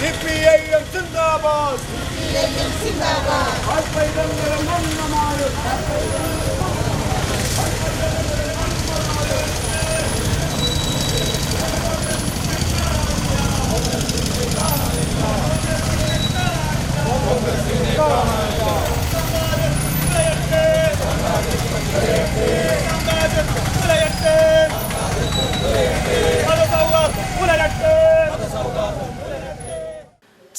CPIM സിന്ദാബാദ്. CPIM സിന്ദാബാദ്.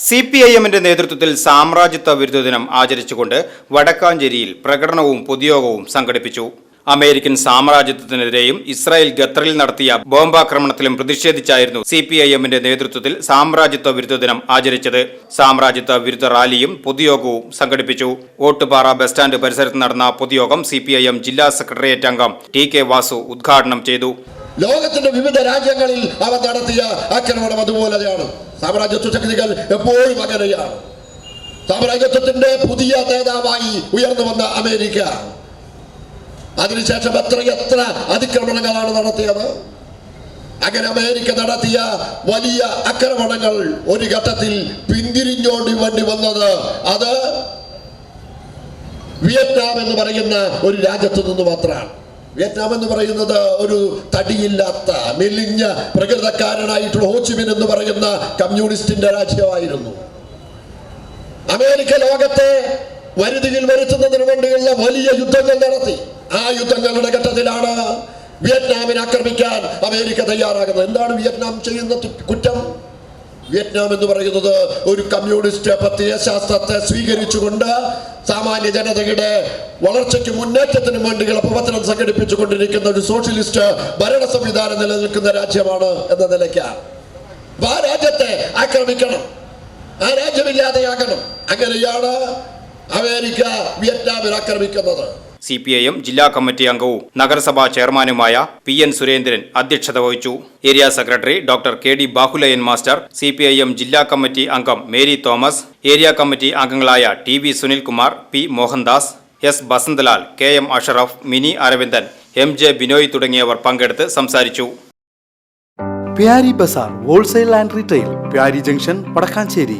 C P I എമ്മിന്റെ നേതൃത്വത്തിൽ സാമ്രാജ്യത്വ വിരുദ്ധ ദിനം ആചരിച്ചുകൊണ്ട് വടക്കാഞ്ചേരിയിൽ പ്രകടനവും പൊതുയോഗവും സംഘടിപ്പിച്ചു. അമേരിക്കൻ സാമ്രാജ്യത്വത്തിനെതിരെയും ഇസ്രായേൽ ഖത്തറിൽ നടത്തിയ ബോംബാക്രമണത്തിലും പ്രതിഷേധിച്ചായിരുന്നു സി പി ഐ എമ്മിന്റെ നേതൃത്വത്തിൽ സാമ്രാജ്യത്വ വിരുദ്ധ ദിനം ആചരിച്ചത്. സാമ്രാജ്യത്വ വിരുദ്ധ റാലിയും പൊതുയോഗവും സംഘടിപ്പിച്ചു. ഓട്ടുപാറ ബസ് സ്റ്റാൻഡ് പരിസരത്ത് നടന്ന പൊതുയോഗം സി പി ഐ എം ജില്ലാ സെക്രട്ടേറിയറ്റ് അംഗം ടി കെ വാസു ഉദ്ഘാടനം ചെയ്തു. ലോകത്തിന്റെ വിവിധ രാജ്യങ്ങളിൽ അവർ നടത്തിയ ആക്രമണം അതുപോലെയാണ്. സാമ്രാജ്യത്വ ശക്തികൾ എപ്പോഴും അങ്ങനെയാണ് സാമ്രാജ്യത്വത്തിന്റെ പുതിയ നേതാവായി ഉയർന്നു വന്ന അമേരിക്ക. അതിനുശേഷം എത്ര എത്ര അതിക്രമണങ്ങളാണ് നടത്തിയത്? അങ്ങനെ അമേരിക്ക നടത്തിയ വലിയ ആക്രമണങ്ങൾ ഒരു ഘട്ടത്തിൽ പിന്തിരിഞ്ഞോണ്ടി വേണ്ടി വന്നത് അത് വിയറ്റ്നാം എന്ന് പറയുന്ന ഒരു രാജ്യത്തു നിന്ന് മാത്രമാണ്. വിയറ്റ്നാം എന്ന് പറയുന്നത് ഒരു തടിയില്ലാത്ത മെലിഞ്ഞ പ്രകൃതക്കാരനായിട്ടുള്ള ഹോച്ചിമിൻ എന്ന് പറയുന്ന കമ്മ്യൂണിസ്റ്റിന്റെ രാജ്യമായിരുന്നു. അമേരിക്ക ലോകത്തെ വരുതിയിൽ വരുത്തുന്നതിന് വേണ്ടിയുള്ള വലിയ യുദ്ധങ്ങൾ നടത്തി. ആ യുദ്ധങ്ങളുടെ ഘട്ടത്തിലാണ് വിയറ്റ്നാമിനെ ആക്രമിക്കാൻ അമേരിക്ക തയ്യാറാകുന്നത്. എന്താണ് വിയറ്റ്നാം ചെയ്യുന്ന കുറ്റം? വിയറ്റ്നാം എന്ന് പറയുന്നത് ഒരു കമ്മ്യൂണിസ്റ്റ് പ്രത്യയശാസ്ത്രത്തെ സ്വീകരിച്ചുകൊണ്ട് സാമാന്യ ജനതയുടെ വളർച്ചയ്ക്ക് മുന്നേറ്റത്തിനും വേണ്ടിയുള്ള പ്രവർത്തനം സംഘടിപ്പിച്ചുകൊണ്ടിരിക്കുന്ന ഒരു സോഷ്യലിസ്റ്റ് ഭരണ സംവിധാനം നിലനിൽക്കുന്ന രാജ്യമാണ് എന്ന നിലയ്ക്കാണ്. അപ്പൊ ആ രാജ്യത്തെ ആക്രമിക്കണം. ആ രാജ്യമില്ലാതെയാകണം. അങ്ങനെയാണ് അമേരിക്ക വിയറ്റ്നാമിൽ ആക്രമിക്കുന്നത്. സി പി ഐ എം ജില്ലാ കമ്മിറ്റി അംഗവും നഗരസഭാ ചെയർമാനുമായ പി എൻ സുരേന്ദ്രൻ അധ്യക്ഷത വഹിച്ചു. Area secretary doctor K D Bahulayan master C P I M ജില്ലാ കമ്മിറ്റി അംഗം മേരി തോമസ് ഏരിയ കമ്മിറ്റി അംഗങ്ങളായ T V Sunilkumar P Mohandas S Basanthalal K M Ashraf Mini Aravindan M J Binoy തുടങ്ങിയവർ പങ്കെടുത്ത് സംസാരിച്ചു. Pyari Bazar wholesale and retail Pyari junction Vadakkanchery